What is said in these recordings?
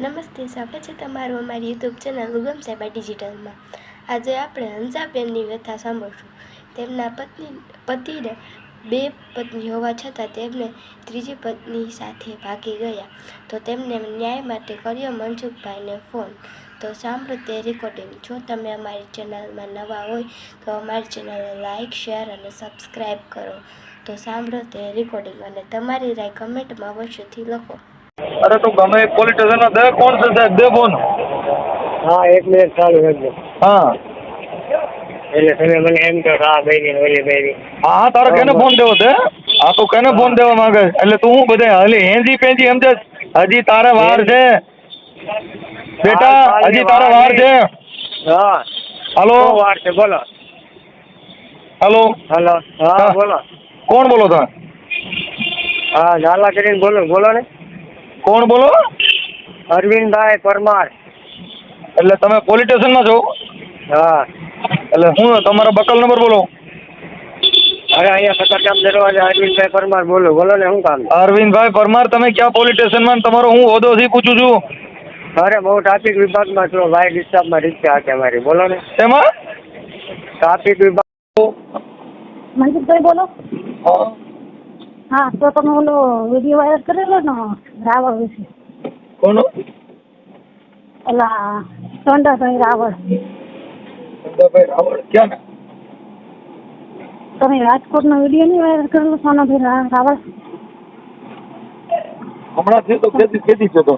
નમસ્તે, સ્વાગત છે તમારું અમારી યુટ્યુબ ચેનલ ઉગમ સાહેબા ડિજિટલમાં. આજે આપણે હંસાબેનની વ્યથા સાંભળશું. તેમના પત્ની, પતિને બે પત્ની હોવા છતાં તેમને ત્રીજી પત્ની સાથે ભાગી ગયા. તો તેમને ન્યાય માટે કર્યો મનસુખભાઈને ફોન. તો સાંભળો તે રેકોર્ડિંગ જો તમે અમારી ચેનલમાં નવા હોય, તો અમારી ચેનલને લાઇક શેર અને સબસ્ક્રાઈબ કરો. તો સાંભળો તે રેકોર્ડિંગ અને તમારી રાય કમેન્ટમાં અવશ્યથી લખો. અરે તું ગમે પોલીસ ના દે કોણ છે સાહેબ? દે ફોન. હા એક મિનિટ ચાલુ રાખજો હા. એટલે તમે મને એમ કહો હા ભાઈ બૈરી ને ઓલી બૈરી હા તારે કેને ફોન દેવો છે? હા તો કેને ફોન દેવા માંગે? એટલે તું હું બધે હલી હેંજી પેંજી એમ છે હજી તારે વાર છે. બેટા હજી તારે વાર છે. હા. હાલો. વાર છે? બોલો. હાલો. હલો. હા હા. બોલો. કોણ બોલો તમે? હા ઝાલા કરીને બોલો બોલો ને. કોણ બોલો? અરવિંદભાઈ પરમાર. એટલે તમે પોલીસ સ્ટેશનમાં છો? હા. એટલે હું તમારો બકલ નંબર બોલો? અરે અહીંયા સતરકામ દરવાજા અરવિંદભાઈ પરમાર બોલો. બોલો ને શું કામ? અરવિંદભાઈ પરમાર તમે ક્યાં પોલીસ સ્ટેશનમાં તમારો હું હોદ્દો થી પૂછું છું? અરે બહુ ટ્રાફિક વિભાગમાં છો ભાઈ ડિસ્ટર્બમાં રિક્ષા છે મારી. બોલો ને. એમાં? ટ્રાફિક વિભાગ મનસુખભાઈ બોલો હા. હા તો તમે ઓલો વીડિયો વાયરલ કરેલો ને રાવળ વિશે? કોનો? ઓલા સોંડાભાઈ રાવળ. ચંદાભાઈ રાવળ ક્યાં ના તમે રાજકોટનો વીડિયો નહીં વાયરલ કરેલો સોનાભાઈ રાવળ? હમણાં થયું તો કેદી કેદી છે તો.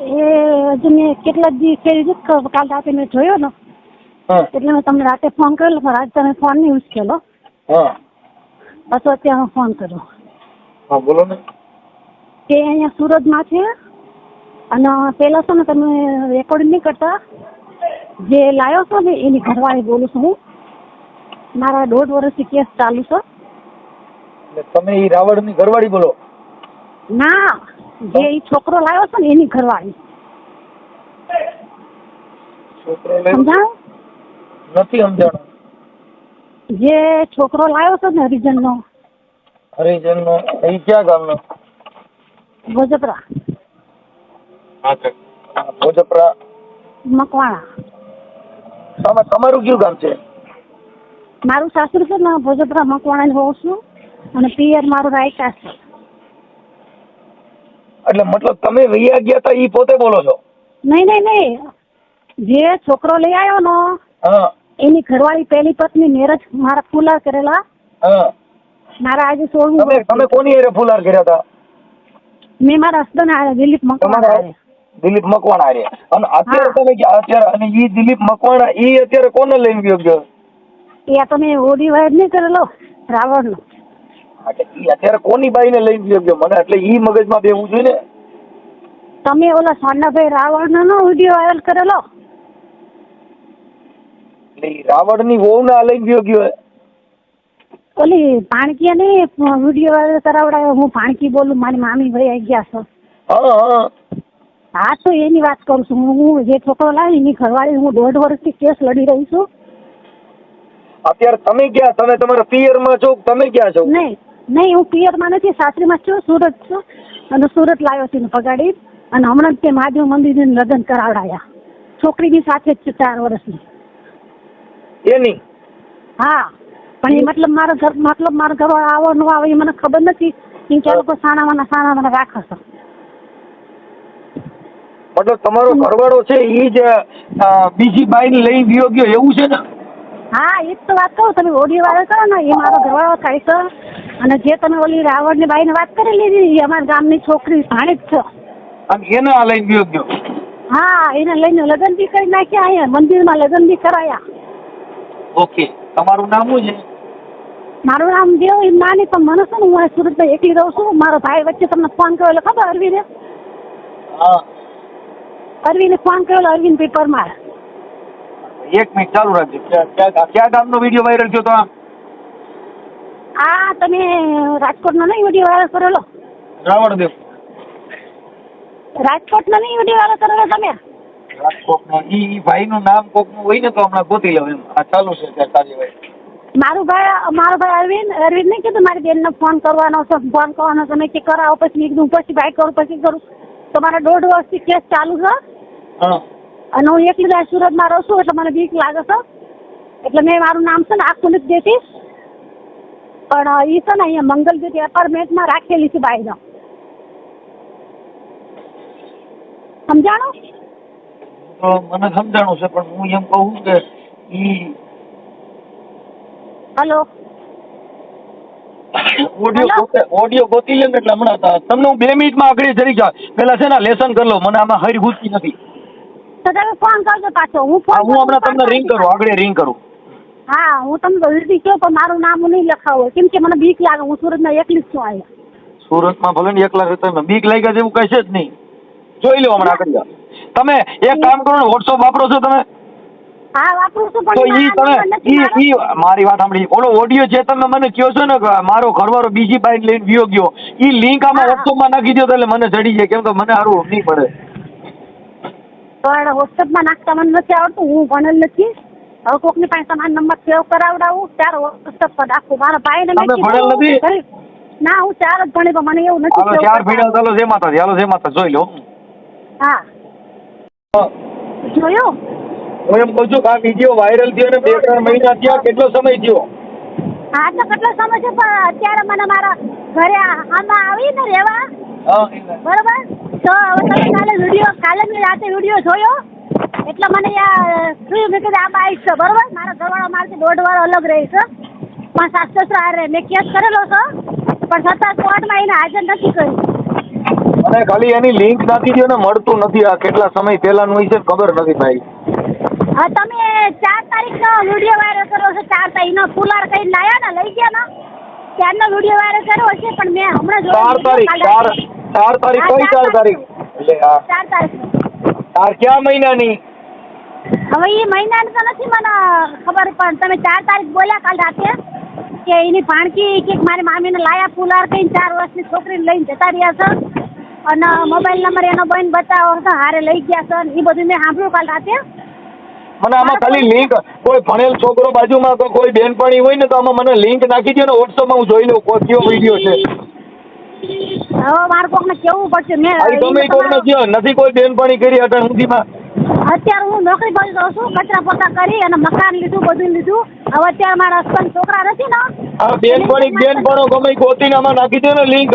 એ હજુ મેં કેટલા દી કરી છે કાલ રાતે મેં જોયો ને. એટલે મેં તમને રાતે ફોન કરેલો પણ આજે તમે ફોન નહીં ઉચકેલો હા. પછી ત્યાં ફોન કરો. હા બોલો ને. તે અહીંયા સુરતમાં છે અને પેલા છે ને તમે રેકોર્ડ નહીં કરતા. જે લાવ્યો છો ને એની ઘરવાળી બોલું છું હું. મારા દોઢ વર્ષથી કેસ ચાલુ છે. તમે એ રાવણની ઘરવાળી બોલો. ના જે એ છોકરો લાવ્યો છે ને એની ઘરવાળી. છોકરો નથી સમજાણું. જે છોકરો લાવ્યો હતો ને હરિજનનો. હરિજનનો એ ક્યાં ગામનો? ભોજપરા. ભોજપરા. મકવાણા. તમે તમારું કયું ગામ છે? મારું સાસરું છે ને ભોજપરા મકવાણા હોઉં છું અને પિયર મારું રાયકા છે. એટલે મતલબ તમે વૈયા ગયા હતા એ પોતે બોલો છો? નહીં નહીં નહીં. જે છોકરો લઈ આવ્યો ને હા. એની ઘરવાળી પહેલી પત્ની મેરજ મારા ફુલાર કરેલા. મારા આજે સોળમું તમે તમે કોની હારે ફુલાર કર્યા હતા? મેં મારા હસબન્ડ આવ્યા દિલીપ મકવાણા દિલીપ મકવાણા આરે અને અત્યારે તમે અત્યારે અને ઈ દિલીપ મકવાણા ઈ અત્યારે કોને લઈને ગયો ગયો? એ તમે ઓડી વાયર નહીં કરેલો? રાવણનો. અત્યારે કોની બાઈને લઈને ગયો ગયો? મને એટલે ઈ મગજમાં બેવું જોઈએ ને. તમે ઓલા સોનાભાઈ રાવણનો નો વીડિયો વાયરલ કરેલો? રાવણની વહુને અલગ ગયો ગયો ઓલી ભાણકીએ નહીં વીડિયો કરાવડાયો હું ભાણકી બોલું મારી મામી ભાઈ આવી ગયા છો. હા તો એની વાત કરું છું હું જે છોકરો લાવી એની ઘરવાળી હું દોઢ વર્ષથી કેસ લડી રહી છું. અત્યારે તમે ગયા તમે તમારા પિયરમાં છો તમે ગયા છો? નહીં નહીં હું પિયરમાં નથી સાસરીમાં છું સુરત છું. અને સુરત લાવ્યો છે પગાડી. અને હમણાં જ તે મહાદેવ મંદિરને લગ્ન કરાવડાયા. છોકરીની સાથે જ છે ચાર વર્ષની. એની હા પણ એ મતલબ મારો ઘર મતલબ મારો ઘર આવો ન આવે એ મને ખબર નથી. એ કે આ મને સાણાવાના મને રાખે છે. મતલબ તમારો ઘરવાળો છે એ જ બીજી બાઈને લઈ ગયો ગયો એવું છે ને? હા એ તો વાત કહું તમે ઓડિયો વાળો કરો ને એ મારો ઘરવાળો થાય છે. અને જે તમે ઓલી બાઈ ને વાત કરી લીધી એ અમારા ગામની છોકરી ભાણી જ છે. અને એને આ લઈ ગયો ગયો? હા એને લઈને લગ્ન બી કરી નાખ્યા અહીંયા મંદિરમાં લગ્ન બી કરાયા. ઓકે. તમારું નામ શું છે? મારું નામ દેવ એમ નાની પણ મને છે ને હું અહીં સુરતમાં એકલી રહું છું. મારો ભાઈ વચ્ચે તમને ફોન કર્યો એટલે ખબર અરવિંદે હા. અરવિંદે ફોન કર્યો અરવિંદ ભાઈ પરમાર એક મિનિટ ચાલુ રાખજો. ક્યાં ગામનો વીડિયો વાયરલ થયો તો આ? તમે રાજકોટનો નહીં વીડિયો વાયરલ કરેલો? રાવણદેવ રાજકોટનો નહીં વીડિયો વાયરલ કરેલો તમે? ઈ ઈ ભાઈનું નામ કોકનું હોય ને તો હમણાં ગોતી લઉં એમ. આ ચાલુ છે ત્યાં કાર્યવાહી. મારું ભાઈ મારો ભાઈ અરવિંદ અરવિંદ નહીં કીધું મારી બેનને ફોન કરવાનો છે ફોન કરવાનો છે મેં કે કરાવો પછી મેં કીધું પછી ભાઈ કરું પછી કરું. તમારા દોઢ વર્ષથી કેસ ચાલુ છે? અને હું એકલી જ આ સુરતમાં રહું છું એટલે મને બીક લાગે છે. એટલે મેં મારું નામ છે ને આખું નથી દેતી. પણ એ છે ને અહીંયા મંગલજ્યોતિ એપાર્ટમેન્ટમાં રાખેલી છે બાઈનો. સમજાણું? મને સમજાણું છે પણ હું એમ કહું કે ઈ હલો. ઓડિયો ઓડિયો ગોતી લે એટલે હમણાં તમને હું બે મિનિટમાં આગળ જરી જા પેલા છે ને લેસન કરી લો મને આમાં હરી ઘૂસતી નથી. તો તમે ફોન કરજો પાછો હું ફોન હું હમણાં તમને રિંગ કરું આગળ રિંગ કરું. હા હું તમને જલ્દી કહું પણ મારું નામ નહીં લખાવું કેમ કે મને બીક લાગે હું સુરતમાં એકલી છું અહીંયા. સુરતમાં ભલે ને એકલા રહેતા બીક લાગ્યા જેવું કઈ છે જ નહીં. જોઈ લો હમણાં આગળ. તમે એક કામ કરો ને વોટ્સઅપ વાપરો છો તમે? હા વાપરું છું તો ઈ તમે ઈ ઈ મારી વાત સાંભળી. ઓલો ઓડિયો જે તમે મને કહો છો ને મારો ઘરવાળો બીજી બાઈક લઈને વિયો ગયો ઈ લિંક આમાં. વોટ્સઅપમાં નાખી દો એટલે મને ચડી જાય કેમ કે મને સારું નહીં પડે. પણ વોટ્સઅપમાં નાખતા મને નથી આવડતું હું ભણેલ નથી. હવે કોકની પાસે તમારો નંબર સેવ કરાવડાવું ત્યારે વોટ્સઅપ પર નાખું મારા ભાઈને મેં ભણેલ નથી? ના હું ચાર જ ભણી પણ મને એવું નથી ચાર કરતા. ચાલો જે માતા ચાલો જે માતા જોઈ લો. હા. જોયું? હું એમ કહું છું કે આ વીડિયો વાયરલ થયો ને બે ત્રણ મહિના થયા કેટલો સમય થયો? હા તો કેટલો સમય છે પણ અત્યારે મને મારા ઘરે આમાં આવી ને રહેવા. બરોબર? તો હવે તમે કાલે વીડિયો કાલે મેં રાતે વીડિયો જોયો? એટલે મને થયું મેં કીધું આમાં આવીશ છે બરોબર? મારા ઘરવાળો મારથી દોઢ વાર અલગ રહી છે. પણ સાસ સસરા હારે મેં કેસ કરેલો છે. પણ છતાં કોર્ટમાં એને હાજર નથી કરી. અને ખાલી એની લિંક નાખી દો ને મળતું નથી આ કેટલા સમય પહેલાનું હોય છે ખબર નથી ભાઈ. હા તમે ચાર તારીખનો વીડિયો વાયરલ કર્યો છે ચાર તારીખનો ફુલાર કઈ લાયા ને? લઈ ગયા ને? ત્યારનો વીડિયો વાયરલ કર્યો છે પણ મેં હમણાં જોયો ચાર તારીખ ચાર. ચાર તારીખ કઈ ચાર ચાર તારીખ? એટલે હા ચાર તારીખ ચાર કયા મહિનાની? હવે એ મહિનાની તો નથી મને ખબર પણ તમે ચાર તારીખ બોલ્યા કાલ રાતે કે એની ભાણકી કે મારી મામીને લાયા ફુલાર કઈ ચાર વર્ષની છોકરીને લઈને જતા રહ્યા છે. અને મોબાઈલ નંબર એનો બંધ બતાવો. તો હારે લઈ ગયા છે એ બધું મેં સાંભળ્યું કાલ રાતે. મને આમાં ખાલી લિંક કોઈ ભણેલ છોકરો બાજુમાં તો કોઈ બેનપણી હોય ને તો આમાં મને લિંક નાખી દો ને વોટ્સઅપમાં હું જોઈ લઉં કયો વીડિયો છે. હવે મારે કોકને કેવું પડશે? મેં તમે કયો નથી કોઈ બેનપણી કરી અટાણ સુધીમાં અત્યારે હું નોકરી પર જાઉં છું કચરા પોતા કરી અને મકાન લીધું બધું લીધું. હવે અત્યારે મારા હસબન્ડ છોકરા નથી ને? બેનપણી બેનપણો ગમે ગોતીને આમાં નાખી દો ને લિંક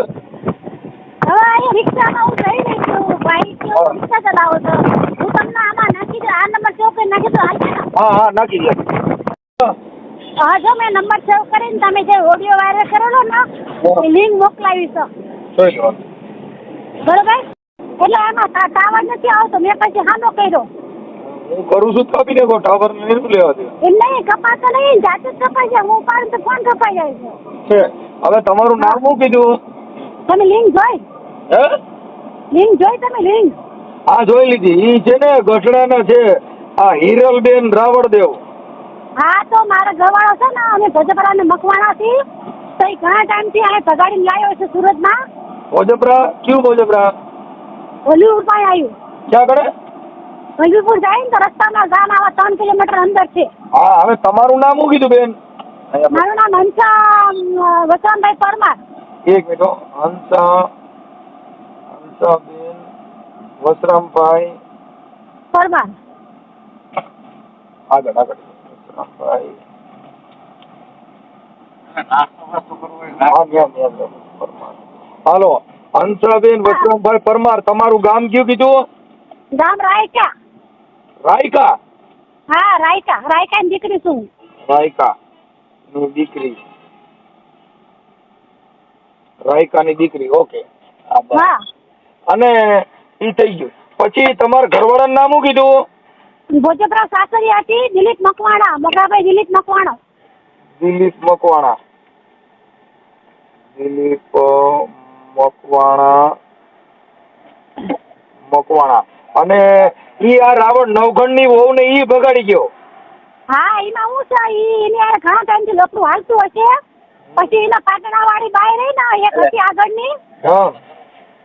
હવે અહીંયા રિક્ષામાં હું જઈ રહી છું. ભાઈ કે હું રિક્ષા ચલાવો તો હું તમને આમાં નાખી દઉં. આ નંબર સેવ કરી નાખી દો હાલશે ને? હા હા નાખી દો. હા જો મેં નંબર સેવ કરીને તમે જે ઓડિયો વાયરલ કરેલો ને એ લિંક મોકલાવી છે. બરોબર? એટલે આમાં ટાવર નથી આવતો. મેં પછી હાનો કર્યો. હું કરું છું આપી દેખો ટાવર ને શું લેવા દે એમ નહીં કપાતો નહીં. જાતે જ કપાઈ જાય હું પાડું તો ફોન કપાઈ જાય છે? છે. હવે તમારું નામ શું કીધું? તમે લિંક જોઈ? હે? લિંક જોઈ તમે લિંક હા જોઈ લીધી. ઈ છે ને ગઢડાના છે. આ હિરલબેન રાવળદેવ. હા તો મારા ઘરવાળો છે ને અમે ભોજપરાને મકવાણાથી તો એ ઘણા ટાઈમથી આ ભગાડી લાવ્યો છે સુરતમાં. ભોજપરા? કયું ભોજપરા? હોલીવુડ પાસે આવ્યું ક્યાં કડે હોલીવુડ જાય ને તો રસ્તામાં ગામ આવા ત્રણ કિલોમીટર અંદર છે. હા હવે તમારું નામ શું કીધું બેન? મારું નામ હંસા વસંતભાઈ પરમાર. એક મિનિટ હો. હંસા હંસાબેન વસરામભાઈ પરમાર આગળ આગળ વસરામભાઈ હા, ન્યા, ન્યા, ન્યા, પરમાર. હાલો હંસાબેન વસરામભાઈ પરમાર તમારું ગામ કયું કીધું ગામ રાયકા રાયકા હા રાયકા રાયકાની દીકરી છું રાયકા ની દીકરી રાયકાની દીકરી ઓકે હા, બસ. હા અને ઈ થઈ ગયું. પછી તમારા ઘરવાળાનું નામ શું કીધું? ભોજપરા સાસરી હતી દિલીપ મકવાણા મકરાભાઈ દિલીપ મકવાણા. દિલીપ મકવાણા. દિલીપ મકવાણા મકવાણા. અને ઈ આ રાવણ નવઘણની વહુ ને ઈ બગાડી ગયો. હા એમાં હું છે ઈ એની હારે ઘણા ટાઈમથી લફડું હાલતું હશે. પછી એના પાટણા વાળી બાઈ રહી ને એક હતી આગળની. હા.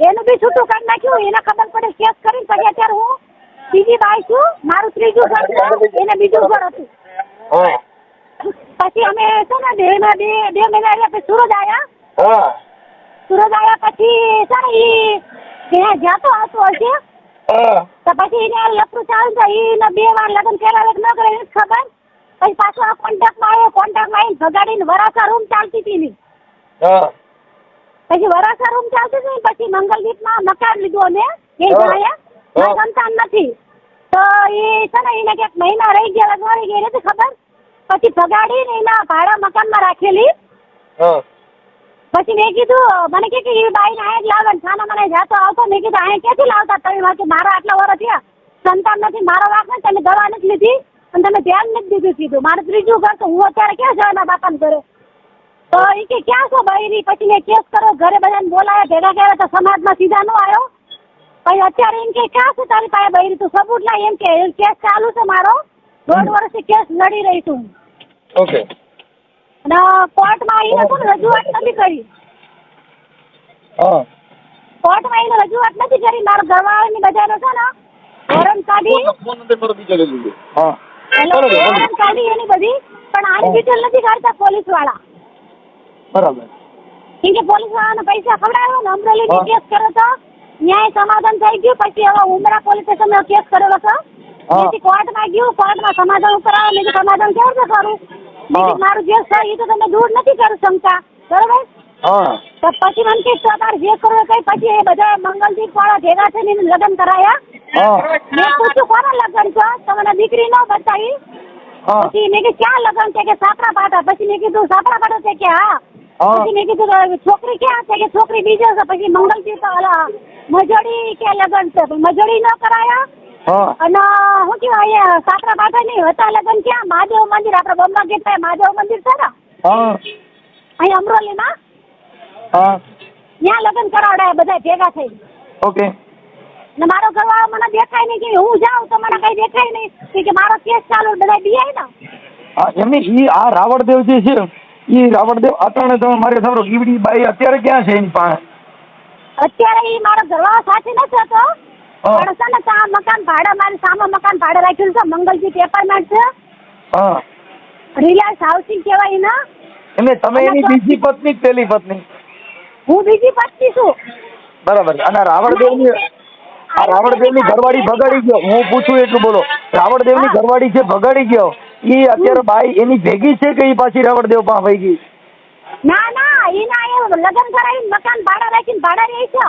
એનું બી છૂટું કરી નાખ્યું એને ખબર પડે કેસ કરીને પછી અત્યારે હું બીજી બાઈ છું મારું ત્રીજું ઘર છે એને બીજું ઘર હતું. પછી અમે છે ને બે માં બે બે મહિના રહ્યા પછી સુરત આવ્યા સુરત આવ્યા પછી છે ને ઈ ત્યાં તો હતો હશે. તો પછી એને લફરું ચાલુ થાય એને બે વાર લગ્ન કર્યા ન કરે એ ખબર. પછી પાછું આ કોન્ટેક્ટમાં આવ્યો કોન્ટેક્ટમાં આવીને ભગાડીને વરાસા રૂમ ચાલતી હતી ની પછી વરાછા રૂમ ચાલશે હતી ને પછી મંગલદીપમાં મકાન લીધું અમે એ હા. સંતાન નથી. તો એ છે ને એને ક્યાંક મહિના રહી ગયા લગવાડી ગઈ નથી ખબર. પછી ભગાડીને એના ભાડા મકાનમાં રાખેલી. પછી મેં કીધું મને કે એ એ બાઈને અહીંયા જ લાવે ને ખાના મને જાતો આવતો મેં કીધું અહીંયા ક્યાંથી લાવતા તમે? વાંચો મારા આટલા વર્ષ થયા. સંતાન નથી મારો વાંક નથી તમે દવા નથી લીધી. અને તમે ધ્યાન નથી દીધું કીધું. મારે ત્રીજું ઘર તો હું અત્યારે ક્યાં જવાના બાપાને ઘરે? તો એ કે ક્યાં છો બૈરી પછી મેં કેસ કર્યો ઘરે બધાને બોલાયા ભેગા કર્યા તો સમાજમાં સીધા નો આવ્યો. પછી અત્યારે એમ કે ક્યાં છે તારી પાસે બૈરી તું સબૂત લાય. એમ કે કેસ ચાલુ છે મારો. દોઢ વર્ષથી કેસ લડી રહી છું ઓકે. અને કોર્ટમાં આવીને પણ રજૂઆત નથી કરી? કોર્ટમાં આવીને રજૂઆત નથી કરી? મારા ઘરવાળાની બજારે છે ને વોરંટ કાઢી. ફોન નંબર મારો બીજો લઈ લીધો હા. એટલે બરાબર બરાબર. વોરંટ કાઢી એની બધી પણ આની ડિટેલ નથી કાઢતા પોલીસવાળા બરાબર. કેમ કે પોલીસ વાળાને પૈસા ખવડાવ્યો ને અમરેલીની. કેસ કર્યો તો ન્યાય સમાધાન થઈ ગયું પછી હવે ઉમરા પોલીસ સ્ટેશનમાં કેસ કરેલો હતો. પછી કોર્ટમાં ગયું કોર્ટમાં સમાધાન આવે મેં સમાધાન કેવી રીતે કરું? મારું જે છે એ તો તમે દૂર નથી કરી શકતા બરોબર? તો પછી મને કે તમારે જે કરવું કઈ પછી એ બધા મંગલદીપ વાળા ભેગા થઈને ને લગ્ન કરાયા. મેં પૂછ્યું કોના લગ્ન છો? તમને દીકરી ન બતાવી. પછી મેં કે ક્યાં લગ્ન છે? કે સાપરા પાટા? પછી મેં કીધું સાપરા પાટા છે કે હા. પછી મેં કીધું છોકરી ક્યાં છે? કે છોકરી બીજો છે. પછી મંગલજી તો ઓલા મજોડી કે લગ્ન છે? મજોડી ન કરાયા અને શું કહેવાય અહીંયા સાપરા પાટા નહીં હતા લગ્ન ક્યાં? મહાદેવ મંદિર આપણે બોમ્બા ગીત મહાદેવ મંદિર છે ને? અહીં અમરોલીમાં? હા. ત્યાં લગ્ન કરાવડાયા બધા ભેગા થઈ ઓકે. ને મારો ઘરવાળો મને દેખાય નહીં કે હું જાઉં તો મને કઈ દેખાય નહીં. કે મારો કેસ ચાલુ બધા બીઆઈ ને. એમની આ રાવણદેવ જે છે. ઈ રાવણદેવ અટાણે તમે મારે સાંભળો ઈવડી બાઈ અત્યારે ક્યાં છે એની પાસે? અત્યારે એ મારો ઘરવાળો સાથે નથી હતો. પણ છે ને ત્યાં મકાન ભાડે મારે સામે મકાન ભાડે રાખેલું છે મંગલજી એપાર્ટમેન્ટ છે. હા. રિલાયન્સ હાઉસિંગ કહેવાય ને એટલે તમે એની બીજી પત્ની પેલી પત્ની? હું બીજી પત્ની છું. બરાબર. અને આ રાવણદેવની આ રાવણદેવની ઘરવાળી ભગાડી ગયો. હું પૂછું એટલું બોલો. રાવણદેવની ની ઘરવાળી છે ભગાડી ગયો? ઈ અત્યારે બાઈ એની ભેગી છે કે એ પાછી રાવણદેવ પા ગઈ ના ના એના એ લગન કરાવીને મકાન ભાડા રાખીને ભાડા રહી છે.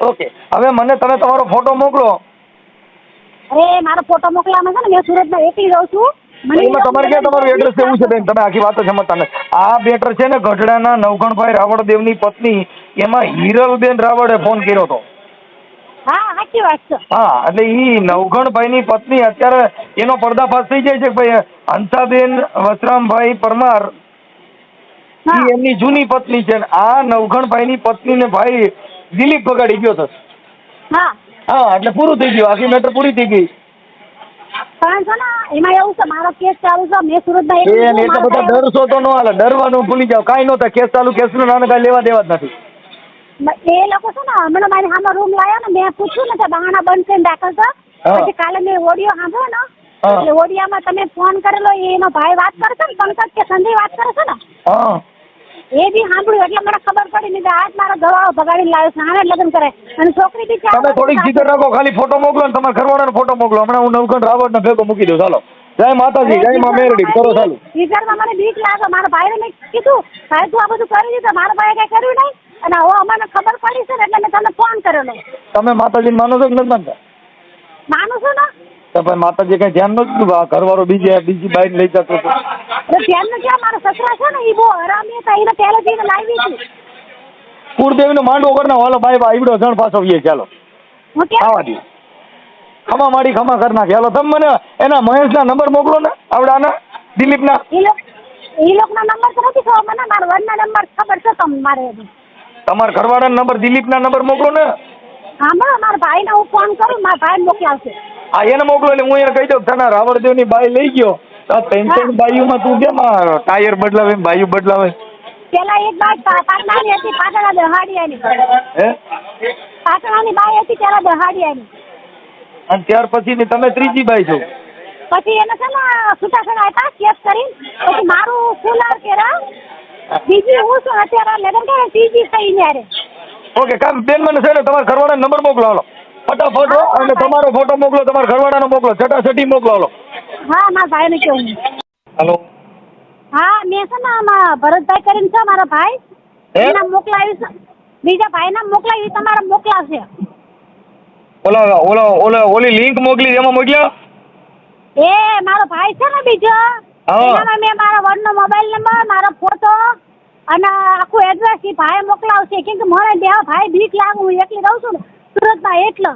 ઓકે હવે મને તમે તમારો ફોટો મોકલો. અરે મારો ફોટો મોકલામાં છે ને મેં સુરતમાં એકલી રહું છું. તમારે ક્યાં તમારું એડ્રેસ એવું છે બેન? તમે આખી વાત સમજતા નથી. આ બેટર છે ને ગઢડાના નવગણભાઈ રાવણદેવની પત્ની એમાં હિરલબેન રાવળે ફોન કર્યો હતો. હા સાચી વાત છે. હા એટલે ઈ નવગણભાઈની પત્ની અત્યારે એનો પર્દાફાશ થઈ જાય છે ભાઈ હંસાબેન વસરામભાઈ પરમાર ઈ એમની જૂની પત્ની છે ને આ પત્ની ને ભાઈ દિલીપ બગાડી ગયો હતો હા. હા એટલે પૂરું થઈ ગયું. આખી મેટર પૂરી થઈ ગઈ. પણ છે ને એમાં એવું છે મારો કેસ ચાલુ છે મેં સુરતમાં એ બધા ડરશો તો ન હાલે. ડરવાનું ભૂલી જાવ કાંઈ ન થાય. કેસ ચાલુ કેસનું નાને કાંઈ લેવા દેવા જ નથી. એ લોકો છે ને હમણાં મારી સામે રૂમ લાવ્યો ને મેં પૂછ્યું ને કે બહાના બંધ કરીને દાખલ છે? પછી કાલે મેં ઓડિયો સાંભળ્યો ને એટલે ઓડિયામાં તમે ફોન કરેલો એનો ભાઈ વાત કરે છે ને પંકજ કે સંજય વાત કરે છે ને? એ બી સાંભળ્યું એટલે મને ખબર પડી નહીં આજ મારો ઘરવાળો ભગાડી લાવ્યો છે આને લગ્ન કરે. અને છોકરી બી તમે થોડીક જીગર રાખો ખાલી ફોટો મોકલો ને તમારા ઘરવાળાનો ફોટો મોકલો. હમણાં હું નવગણ રાવણને ભેગો મૂકી દઉં. ચાલો. જય માતાજી જય મા મેરડી. કરો ચાલુ. જીગરમાં મને બીક લાગે. મારા ભાઈને મેં કીધું ભાઈ તું આ બધું કરી દીધું. મારા ભાઈએ કઈ કર્યું નહીં? અને હવે અમને ખબર પડી છે ને એટલે મેં તને ફોન કરેલો તમે માતાજી માનો છો કે નથી માનતા? માનું છું ને? તો ભાઈ માતાજી કઈ ધ્યાન નથી ઘર વાળો ઘરવાળો બીજે બીજી બાઈક લઈ જતો હતો. ધ્યાન ક્યાં મારા સસરા છે ને એ બહુ હરામી હતા એને પહેલેથી લાવી હતી. કુળદેવીનો માંડવો કરી નાખો હાલો ભાઈ ઈવડો જણ પાછો વીએ ચાલો. આવા દે. ખમા માડી ખમા કર નાખે હાલો તમે મને એના મહેશના નંબર મોકલો ને આવડાના દિલીપના. એ લોક એ લોકના નંબર તો નથી ખબર મને મારા વરના નંબર ખબર છે તમને મારે તમારા ઘરવાળાના નંબર દિલીપના નંબર મોકલો ને. હા બરાબર મારા ભાઈને હું ફોન કરું મારા ભાઈ મોકલાવશે આ એને મોકલો એટલે હું એને કહી દઉં તને રાવણદેવની બાઈ લઈ ગયો. આ ત્રણ ત્રણ બાઈઓમાં તું કેમ ટાયર બદલાવે ને બદલાવે? પેલા એક બાઈ પાટણાની હતી પાટણા દહાડિયાની હે? પાટણાની બાઈ હતી પેલા દહાડિયાની અને ત્યાર પછી તમે ત્રીજી બાઈ છો? પછી એને છે ને છૂટાછેડા આપ્યા કેસ કરીને. પછી મારું ફૂલાર કેરા બીજી હું છું અત્યારે લગ્ન કરે ત્રીજી થઈ ન્યારે. ઓકે કામ બેન મને છે ને તમારા ઘરવાળાનો નંબર મોકલો હાલો. ફટાફટ હો, અને તમારો ફોટો મોકલો તમારા ઘરવાળાનો મોકલો છટાછટી મોકલો હાલો. હા મારા ભાઈને કેવું હાલો. હા મેં છે ને આમાં ભરતભાઈ કરીને છે મારા ભાઈ? એના મોકલાવી છે. બીજા ભાઈના મોકલાવી તમારે મોકલાવશે. ઓલા ઓલા ઓલા ઓલી લિંક મોકલી એમાં મોકલ્યા? એ મારો ભાઈ છે ને બીજો. એનામાં મેં મારા વડનો મોબાઈલ નંબર મારો ફોટો અને આખું એડ્રેસ એ ભાઈ મોકલાવશે. કેમ કે મને બે ભાઈ બીક લાગે હું એકલી રહું છું ને સુરતમાં એટલે.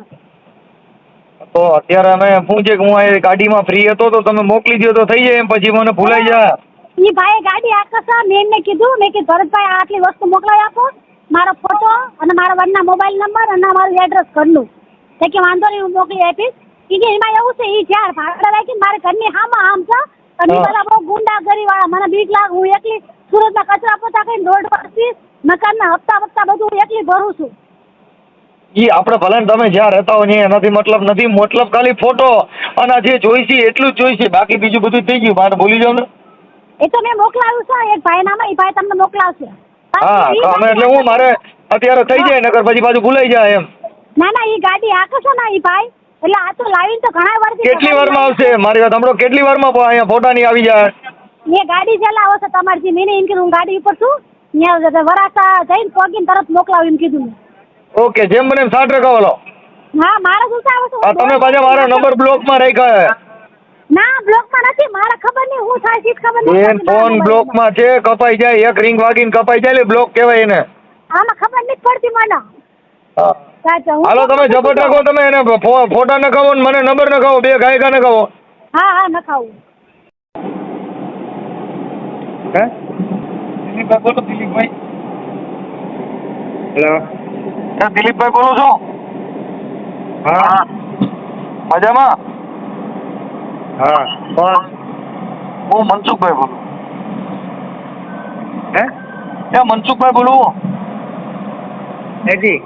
તો અત્યારે અમે શું છે કે હું આ ગાડીમાં ફ્રી હતો તો તમે મોકલી દો તો થઈ જાય એમ પછી મને ભૂલાઈ જાય. એ ભાઈ ગાડી આકર્ષા મેં એમને કીધું મેં કીધું ભરતભાઈ આટલી વસ્તુ મોકલાવી આપો મારો ફોટો અને મારા વડના મોબાઈલ નંબર અને મારું એડ્રેસ ઘરનું કે વાંધો નહીં હું મોકલી આપીશ. કે એમાં એવું છે એ જ્યાં ભાગ રાખી મારે ઘરની હામાં આમ છે અને ઈ બહુ ગુંડાગરી વાળા મને બીક લાગે હું એકલી સુરતમાં કચરા પોતા કરીને રોડ પરથી મકાનના હપ્તા વપ્તા બધું હું એકલી ભરું છું. ઈ આપણે ભલે તમે જ્યાં રહેતા હો ને એનાથી મતલબ નથી મતલબ ખાલી ફોટો અને જે જોઈશે એટલું જ જોઈશે બાકી બીજું બધું થઈ ગયું મારે ભૂલી જાવ ને. એ તો મેં મોકલાવ્યું છે એક ભાઈ નામાં એ ભાઈ તમને મોકલાવશે. હા અમે એટલે હું મારે અત્યારે થઈ જાય નકર પછી પાછું ભૂલાઈ જાય એમ. ના ના એ ગાડી આખે છે ને એ ભાઈ. એટલે આ તો લાવીને તો ઘણા વાર કેટલી વારમાં આવશે? મારી વાત સાંભળો. કેટલી વારમાં અહીંયા ફોટા ની આવી જાય? મેં ગાડી જેલા આવશે તમારી જે મેં એમ કીધું હું ગાડી ઉપર છું. ત્યાં વરાસા જઈને પોગીને તરત મોકલાવું એમ કીધું ઓકે જેમ મને સાઠ રખાવો લો. હા મારા શું આવે તમે પાછા મારો નંબર બ્લોકમાં રાખ્યો ના બ્લોકમાં નથી. મારે ખબર નહીં હું થાય છે ખબર નહીં ફોન એન ફોન બ્લોકમાં છે કપાઈ જાય એક રિંગ વાગીને કપાઈ જાય એટલે બ્લોક કહેવાય એને. આમાં ખબર નથી પડતી મને. હા. સાચા હું હાલો તમે ઝપટ નખાવો તમે એને ફોટા નખાવો ને મને નંબર નખાવો બે ગાયકા નખાવો. હા હા નખાવું. હે? દિલીપભાઈ બોલો દિલીપભાઈ. હેલો. હે દિલીપભાઈ બોલો છો. હા. મજામાં? હા. કોણ હું મનસુખભાઈ બોલું. હે? એ મનસુખભાઈ બોલું? એજી.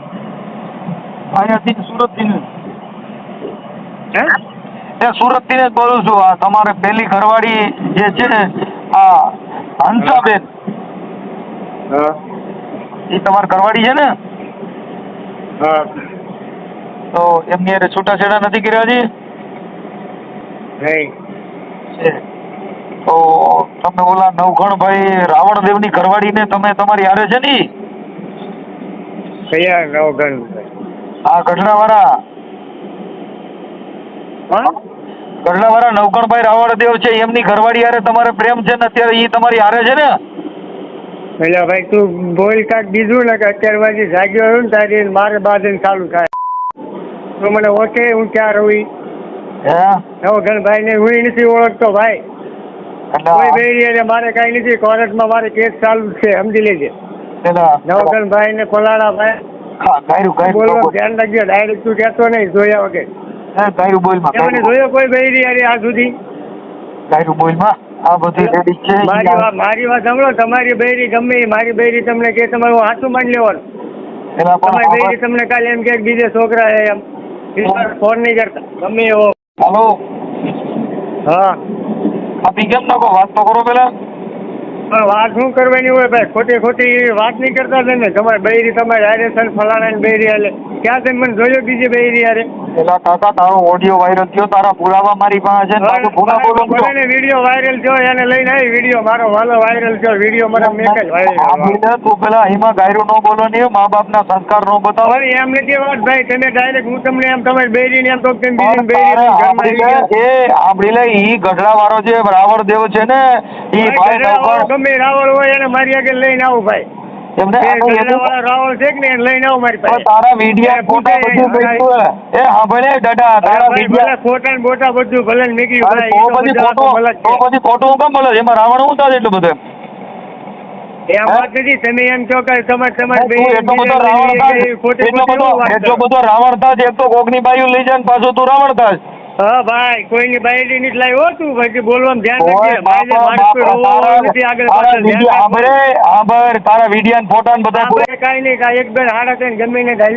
અહીંયાથી સુરતથી. હે? એ સુરતથી જ બોલું છું. આ તમારે પેલી ઘરવાળી જે છે ને આ હંસાબેન. એ તમારી ઘરવાળી છે ને? હા. તો એમની અરે છૂટાછેડા નથી કર્યા હજી? તો તમે ઓલા નવઘણભાઈ રાવણદેવની ઘરવાળીને તમે તમારી હારે છે ને? કયા નવગણ આ ગઢડાવાળા. ગઢડાવાળા નવકણભાઈ રાવળદેવ છે એમની ઘરવાળી હારે તમારે પ્રેમ છે ને અત્યારે ઈ તમારી હારે છે ને? એટલે ભાઈ તું બોલ કાક બીજું ને કે અત્યારે પછી જાગ્યો હોય ને તારી મારે બાદ ચાલુ થાય. તું મને ઓકે હું ક્યાં રહું ઈ? હે? નવગણ ભાઈ ને હું નથી ઓળખતો ભાઈ. કોઈ બેરી મારે કઈ નથી કોર્ટમાં મારે કેસ ચાલુ છે સમજી લેજે. પેલા ને કોલાડા ભાઈ. હા ગાયરું ગાયરું બોલવા ધ્યાન રાખજો ડાયરેક્ટ તું કહેતો નહીં જોયા વગર. હે ગાયરું બોલમાં તે જોયો કોઈ બેરી યાર આ સુધી? ગાયરું બોલમાં? આ બધી લેડીઝ છે મારી વાત મારી વાત સાંભળો તમારી બૈરી ગમે મારી બૈરી તમને કે તમારું હાથું માન લેવાનું. તમારી બૈરી તમને કાલે એમ કે બીજે છોકરા છે એમ. ફોન નહીં કરતા. ગમે એવો. હાલો. હા. આ નાખો? વાત તો કરો પેલા. પણ વાત શું કરવાની હોય ભાઈ? ખોટી ખોટી વાત નહીં કરતા ને તમારે બૈરી તમારે હારે છે ફલાણા ની બૈરી હાલે. ક્યાં તમે મને જોયો બીજી બૈરી હારે? પેલા કાકા તારો ઓડિયો વાયરલ થયો તારા પુરાવા મારી પાસે છે પાછું પુરા બોલો છો. ભલે વીડિયો વાયરલ થયો એને લઈને આવી વિડિયો મારો વાલો વાયરલ થયો વિડિયો મને મેક જ વાયરલ તું પેલા એમાં ગાયરો નો બોલો ને મા બાપના સંસ્કાર નો બતાવ. અરે એમ નથી વાત ભાઈ તમે ડાયરેક્ટ હું તમને એમ તમારી બૈરી ને એમ તો તેમ બીજી તારે બૈરી ઘરમાં એ આપણી લે ઈ ગઢડા વાળો જે રાવણ દેવ છે ને ઈ ભાઈ ગમે રાવળ હોય એને મારી આગળ લઈને આવું ભાઈ. પાસે. તારા વિડિયા ફોટા બધું હા, એ હા દાદા તારા વિડિયા ફોટા બોટા બધું ભલે નીકળ્યું તો એ બધા ફોટો તો છે. ફોટો હું કેમ મળે એમાં રાવણ હું થાય એટલું બધું? એટલો બધો રાવણ થાય એક તો કોકની બાયું લઈ જાય પાછું તું રાવણ થાજ હા ભાઈ કોઈની બાયડી નથી લાવ્યો તું બોલવામાં ધ્યાન માણસ કોઈ બાપા, રોવા વાળો નથી આગળ પાછળ ધ્યાન વીડિયો રાખજે. સાંભળે, સાંભળ, તારા વીડિયો ને ફોટા ને બધા આપણે કાંઈ નહીં કાંઈ એક બેન હાડા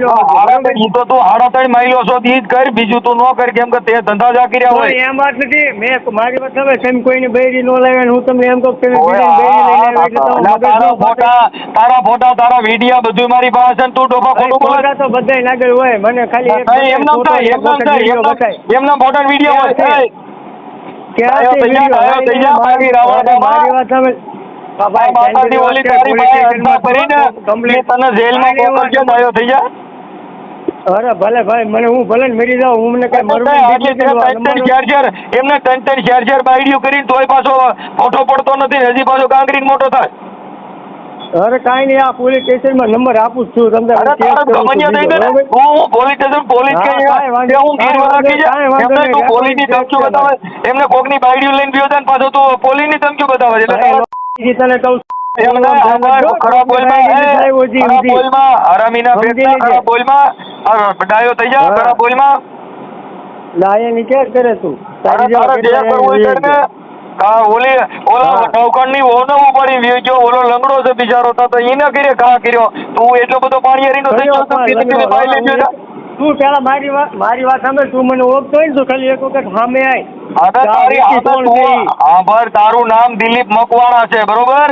હા? ત્રણ, તો તું હાડા ત્રણ માઇલો છો ઈ જ કર બીજું તું ન કર કેમ કે તે ધંધા જ કર્યા હોય. એમ વાત નથી. મેં મારી વાત હવે તમે કોઈની બૈરી નો લાવે હું તમને એમ કહું કે એટલે તારા ફોટા તારા ફોટા તારા વીડિયો બધું મારી પાસે તું ડોબા ખોટું બોલે તો બધાય હોય. મને ખાલી એમ ન થાય એમ ન થાય. એમ ન- બતાય. એમના ફોટા ને વીડિયો હોય છે? ક્યાં છે થઈ જા, વીડિયો? આયો થઈ જા, રાવણ બાબા. મારી વાત સાંભળ. હા, ભાઈ, આ માતાજી ઓલી તારી પાસે અરજી કરીને complaint- તને જેલમાં મારી વાત પકડશે ને આયો થઈ જા અરે ભલે ભાઈ મને હું ભલે ને જાઉં હું મને કઈ નથી. તે ત્રણ ત્રણ ચાર ચાર એમને ત્રણ ત્રણ ચાર ચાર બાયડીઓ કરીને તોય પાછો ફોટો પડતો નથી હજી પાછો કાંકરીને મોટો થાય અરે કઈ નહીં આ પોલીસ સ્ટેશનમાં નંબર આપું છું. તમને અરે તારે છું ગમનિયા ને હું પોલીસ સ્ટેશન પોલીસ કે હું રાખી એમને તું પોલીસ ધમકીઓ બતાવે. એમને કોકની બાયડીઓ લઈને ગયો ને પાછો તું પોલીસની ધમકીઓ બતાવે એટલે તને કહું હરામીના. ખરાબ બોલમાં ડાયો થઈ જા ખરાબ બોલમાં. લાયે ની કરે તું. તારે જે કરવું હોય ને કા ઓલી ઓલા હા. ની ઓનો ઉપાડી વ્યો ગયો ઓલો લંગડો છે બિચારો તો તો ઈને કરે કા કર્યો. તું એટલો બધો પાણી હરીનો થઈ ગયો તો પીધી પીધી પાઈ લેજો તું પેલા મારી વાત મારી વાત સાંભળ તું મને ઓળખતો હોય ને તો ખાલી એક વખત સામે આય. હા તારી આ આ તો કોણ છે? આભાર તારું નામ દિલીપ મકવાણા છે બરોબર?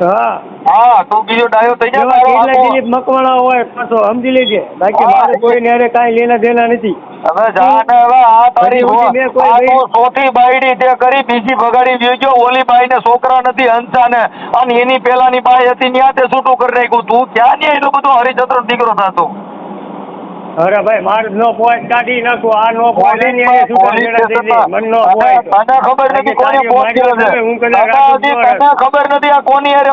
હા. હા તો બીજો ડાયો થઈ જા કેટલા દિલીપ મકવાણા હોય પાછો સમજી લેજે. બાકી મારે કોઈને હારે કાંઈ લેના દેના નથી. હવે જા હવે આ તારી ચોથી બાયડી તે કરી બીજી ભગાડી વ્યો ઓલી બાઈ ને છોકરા નથી હંસા ને અને એની પેલાની બાઈ હતી ત્યાં તે છૂટું કરી નાખ્યું. તું ક્યાં ને એટલું બધું હરિચંદ્ર દીકરો થતો. અરે ભાઈ મારે નો પોઈન્ટ કાઢી નાખું આ નો પોઈન્ટ એની થઈ નો તને ખબર નથી કોને પોઈન્ટ કર્યો છે? હું કદાચ તને ખબર નથી આ કોની અરે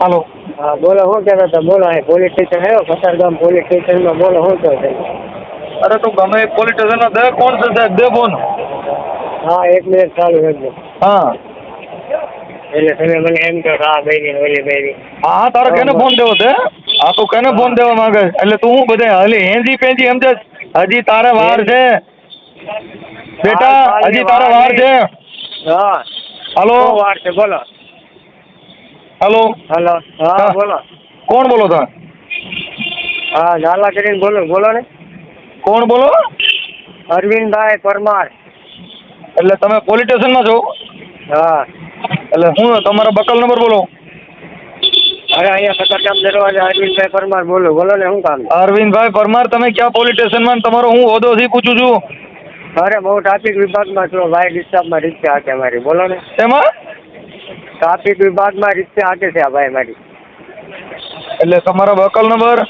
હાલો. હા બોલો હું કહેતા હતા? બોલો અહીં પોલીસ સ્ટેશન આવ્યો? પસારગામ પોલીસ સ્ટેશનમાં બોલો હું કહો છો? અરે તું ગમે પોલીસ સ્ટેશન દે કોણ છે સાહેબ? દે ફોન. હા એક મિનિટ ચાલુ રાખજો હા. એટલે તમે મને એમ કહો હા ભાઈ ને ઓલી ભાઈ હા તારે કેને ફોન દેવો છે? હા તું કને ફોન દેવા માંગે એટલે તું હું બધા હાલી? હેંજી પેંજી એમ હજી તારે વાર છે. બેટા હજી તારે વાર છે. હા. હાલો. વાર છે? બોલો. હાલો. હલો. હા હા. બોલો. કોણ બોલો તમે? હા ઝાલા કરીને બોલો. બોલો ને. કોણ બોલો? અરવિંદભાઈ પરમાર. એટલે તમે પોલીસ સ્ટેશનમાં છો? હા. એટલે હું તમારો બકલ નંબર બોલો? અરે અહીંયા સતરકામ દરવાજા અરવિંદભાઈ પરમાર બોલો બોલો ને શું કામ? અરવિંદભાઈ પરમાર તમે ક્યાં પોલીસ સ્ટેશનમાં તમારો હું હોદ્દો થી પૂછું છું? અરે બહુ ટ્રાફિક વિભાગમાં છો ભાઈ ડિસ્ટર્બમાં રિક્ષા હાકે મારી બોલો ને. એમાં? ટ્રાફિક વિભાગમાં રિક્ષા હાકે છે આ ભાઈ મારી. એટલે તમારો બકલ નંબર?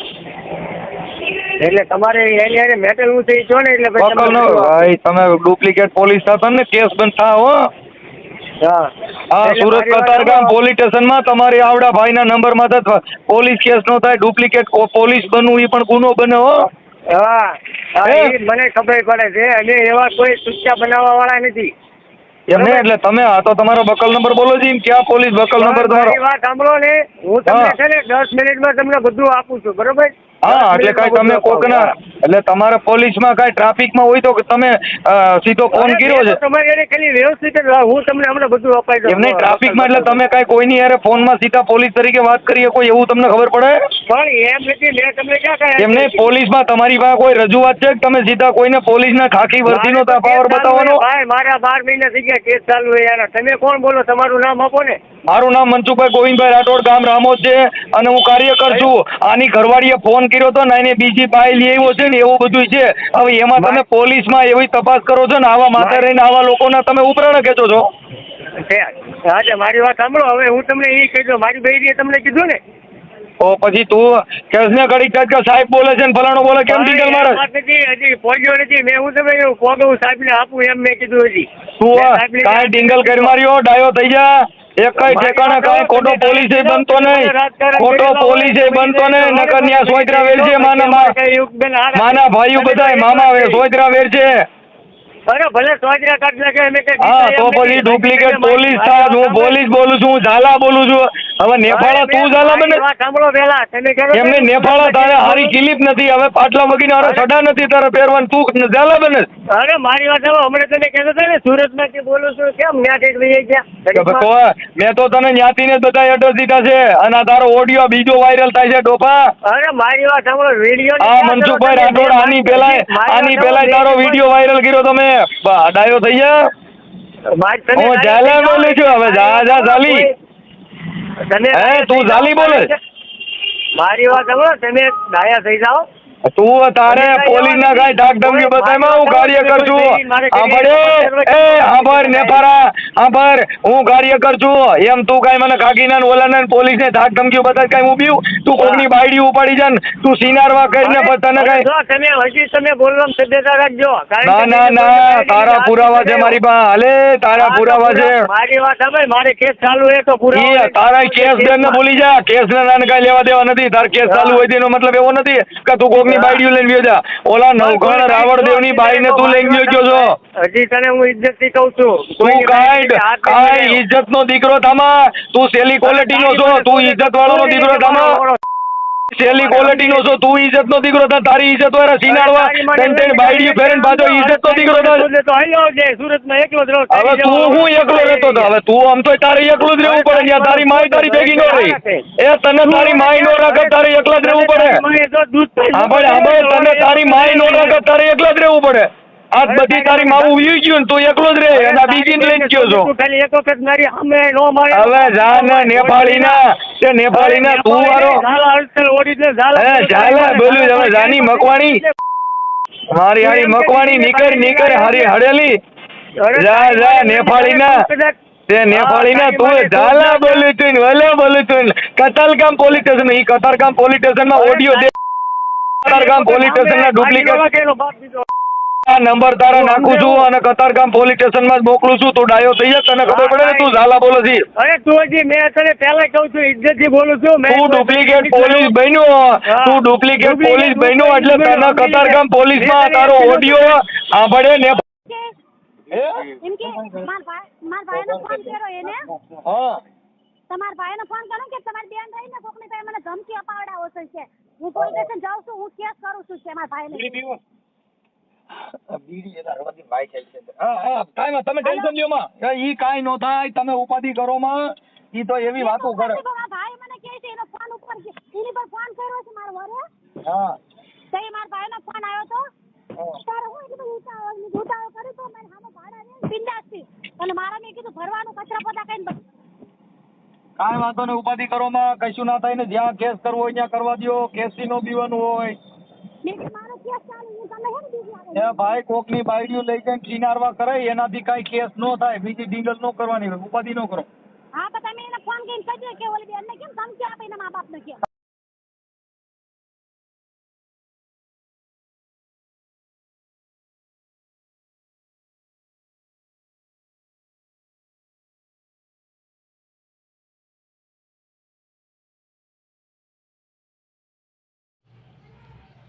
એટલે તમારે એની અરે મેટલ હું થઈ છો ને એટલે બકલ ભાઈ તમે ડુપ્લિકેટ પોલીસ થતા ને કેસ બંધ થા હો. હા. હા સુરત કતારગામ પોલીસ સ્ટેશનમાં તમારી આવડા ભાઈના નંબરમાં તો પોલીસ કેસ નો થાય ડુપ્લિકેટ પોલીસ બનવું એ પણ ગુનો બને હો. હા મને ખબર પડે છે. અને એવા કોઈ સૂચના બનાવવા વાળા નથી એમને એટલે તમે આ તો તમારો બકલ નંબર બોલો જી ક્યાં પોલીસ બકલ નંબર તમારો? વાત સાંભળો ને. હું તમને છે ને દસ મિનિટમાં તમને બધું આપું છું. બરોબર? હા એટલે કઈ તમે કોકના એટલે તમારે પોલીસમાં કઈ ટ્રાફિકમાં હોય તો તમે સીધો ફોન કર્યો છે. તમારે હારે ખાલી વ્યવસ્થિત હું તમને હમણાં બધું અપાઈ દઉં. એમ ટ્રાફિકમાં એટલે તમે કઈ કોઈની યારે ફોનમાં સીધા પોલીસ તરીકે વાત કરીએ કોઈ એવું તમને ખબર પડે? પણ એમ નથી મેં તમને ક્યાં કહ્યું? એમ નહીં પોલીસમાં તમારી પાસે કોઈ રજૂઆત છે કે તમે સીધા કોઈને પોલીસના ખાખી વર્દીનો નો તો પાવર બતાવવાનો? ભાઈ. મારા બાર મહિના થઈ ગયા કેસ ચાલુ છે યાર. તમે કોણ બોલો? તમારું નામ આપો ને. મારું નામ મનસુખભાઈ ગોવિંદભાઈ રાઠોડ ગામ રામોદ છે અને હું કાર્યકર છું. આની ઘરવાળીએ ફોન કર્યો હતો ને એને બીજી ફાઇલ એવો છે ને એવું બધું છે. હવે એમાં તમે પોલીસમાં એવી તપાસ કરો છો ને આવા માથે રહીને આવા લોકોના તમે ઉપરાણે ખેંચો છો. હા મારી વાત સાંભળો. હવે હું તમને એ કહી દઉં મારી બહેરીએ તમને કીધું ને. ઓ પછી તું કેસને ને ઘડી કે સાહેબ બોલે છે ને ફલાણો બોલે કેમ એ મારે હજી પહોંચ્યો નથી. મેં હું તમે કોગ સાહેબ સાહેબને આપું એમ મેં કીધું હજી. તું કાંઈ ડિંગલ કરી માર્યો ડાયો થઈ જા એક કઈ ઠેકાણે કાંઈ ખોટો પોલીસે બનતો નહીં. ખોટો પોલીસે બનતો નહીં. નકર ન્યા સોયત્રા વેર છે માના માના ભાઈઓ બધાય મામા સોયત્રા વેર અરે ભલે સોજરા કાઢ નાખે અમે કઈ હા તો પછી ડુપ્લિકેટ પોલીસ થાય હું પોલીસ બોલું છું ઝાલા બોલું છું. હવે નેફાળા તું ઝાલા બને? સાંભળો પહેલા. તમે એમને નેફાળા તારે હારી કિલીપ નથી હવે પાટલા વગીને હારે સડા નથી તારે પહેરવાનું. તું ઝાલા બને? અરે મારી વાત સાંભળો. હમણાં તને કહેતો હતો ને સુરતમાંથી બોલું છું કેમ ન્યા ઠેઠ વહી ગયા? મેં તો તને ન્યાથી ને બધા એડ્રેસ દીધા છે અને તારો ઓડિયો બીજો વાયરલ થાય છે ડોફા. અરે મારી વાત સાંભળો વીડિયો હા મનસુખભાઈ રાઠોડ આની પેલા આની પેલા તારો વીડિયો વાયરલ કર્યો તમે. બા, ડાયો થઈ ગયા? હું ઝાલા બોલું છું હવે જા જા ઝાલી હે, તું ઝાલી બોલે? મારી વાત સાંભળો તમે ડાયા થઈ જાઓ. તું તારે પોલીસ ના કાંઈ ધાક ધમકી બતાવ્યા હું કાર્ય છું સાંભળે એ સાંભળ નેફારા સાંભળ હું કાર્ય છું એમ તું કઈ મને કાકીના ને ઓલાના ને પોલીસ ને ધાક ધમકી બતાવી કઈ હું બીવું તું કોકની બાયડી ઉપાડી જા તું સિનારવા કરીને પછી તને કાંઈ તમે હજી તમે બોલવા સભ્યતા રાખજો. ના ના ના તારા પુરાવા છે મારી પાસે હાલે તારા પુરાવા છે. મારી વાત સાંભળ મારે કેસ ચાલુ હે તો પુરાવા તારા કેસ બેન ને ભૂલી જા. કેસ ને નાને કઈ લેવા દેવા નથી. તાર કેસ ચાલુ હોય તેનો મતલબ એવો નથી કે તું કોકની બાયડીઓ લઈને જા. ઓલા નવઘણ રાવણદેવની બાઈને તું લઈને ગયો ગયો છો. હજી તને હું ઇજ્જતથી કહું છું. તું કાંઈ કાઈ ઇજ્જત નો દીકરો તમા તું સેલી ક્વોલિટી નો છો તું ઇજ્જત વાળો નો દીકરો થામા સેલી ક્વોલિટી નો છો તું ઇજ્જત નો દીકરો થા તારી ઇજ્જત હોય સીનાડવા તેન બાયડીઓ ફેરન પાછો ઇજ્જત નો દીકરો થા તો હાલ્યો આવજે સુરતમાં એકલો જ રહો હવે તું હું એકલો રહેતો હતો હવે તું આમ તો તારે એકલું જ રહેવું પડે ત્યાં તારી માય તારી ભેગી નો રહી. એ તને તારી માય નો રાખે તારે એકલા જ રહેવું પડે. હા ભાઈ હા ભાઈ તને તારી માય નો રાખે તારે એકલા જ રહેવું પડે. આજ બધી તારી માવું વી ગયું ને તું એકલો જ રે અને આ બીજી ને લઈને ગયો છો. ખાલી એક વખત મારી સામે નો મારે. હવે જા ને નેપાળી ના તે નેપાળી ના તું વારો. ઝાલા બોલ્યું હવે જાની મકવાણી. મારી હારી મકવાણી નીકળ નીકળ હારી હડેલી જા જા નેપાળી ના તે નેપાળી ના તું ઝાલા બોલ્યું તું વલે બોલું છું કતારગામ પોલીસ સ્ટેશન ઈ કતારગામ પોલીસ સ્ટેશનમાં ઓડિયો દે. કતારગામ પોલીસ સ્ટેશન ના ડુપ્લિકેટ આ નંબર તારા નાખું છું અને કતારગામ પોલીસ સ્ટેશનમાં જ મોકલું છું. તું ડાયો થઈ જા તને ખબર પડે ને? તું ઝાલા બોલે છે. અરે તું હજી મેં તને પહેલા કહું છું ઇજ્જતથી બોલું છું મેં તું ડુપ્લિકેટ પોલીસ બન્યો. તું ડુપ્લિકેટ પોલીસ બન્યો એટલે તને કતારગામ પોલીસમાં તારો ઓડિયો સાંભળે ને? એમ કે મારા ભાઈ મારા ભાઈને ફોન કર્યો એને? હા. તમારા ભાઈને ફોન કર્યો કે તમારી બેન રહીને કોકની પાસે મને ધમકી અપાવડાવો છે હું પોલીસ સ્ટેશન જાઉં છું હું કેસ કરું છું છે મારા ભાઈને. હા, હા, કાંઈ તમે ટેન્શન લ્યો માં. ઈ કાંઈ નો થાય તમે ઉપાધિ કરો માં. ઈ તો એવી વાતો કરે. ભાઈ મને કહે છે એનો ફોન ઉપર છે. એની પર ફોન કર્યો છે મારા વરે. હા. તો એ મારા ભાઈનો ફોન આવ્યો તો. તારે હું એટલું ઉતાવળ ને ઉતાવળ કર્યું તો મને સામે ભાડા ને બિંદાસથી અને મારા મેં કીધું ભરવાનું કચરા પોતા કઈ કાંઈ વાંધો ને ઉપાધિ કરો માં. કશું ના થાય ને જ્યાં કેસ કરવો હોય ત્યાં કરવા દ્યો. કેસી નો બીવાનું હોય. મારો કેસ ચાલુ હું તમને એ ભાઈ, કોકની બાયડીઓ લઈ જઈને કિનારવા કરાય, એનાથી કાંઈ કેસ નો થાય, બીજી ડીંગલ નો કરવાની ઉપાધિ નો કરો. હા, તો તમે એને ફોન કરીને કહેજો કે ઓલી બેનને કેમ ધમકી આપે એના મા બાપને કે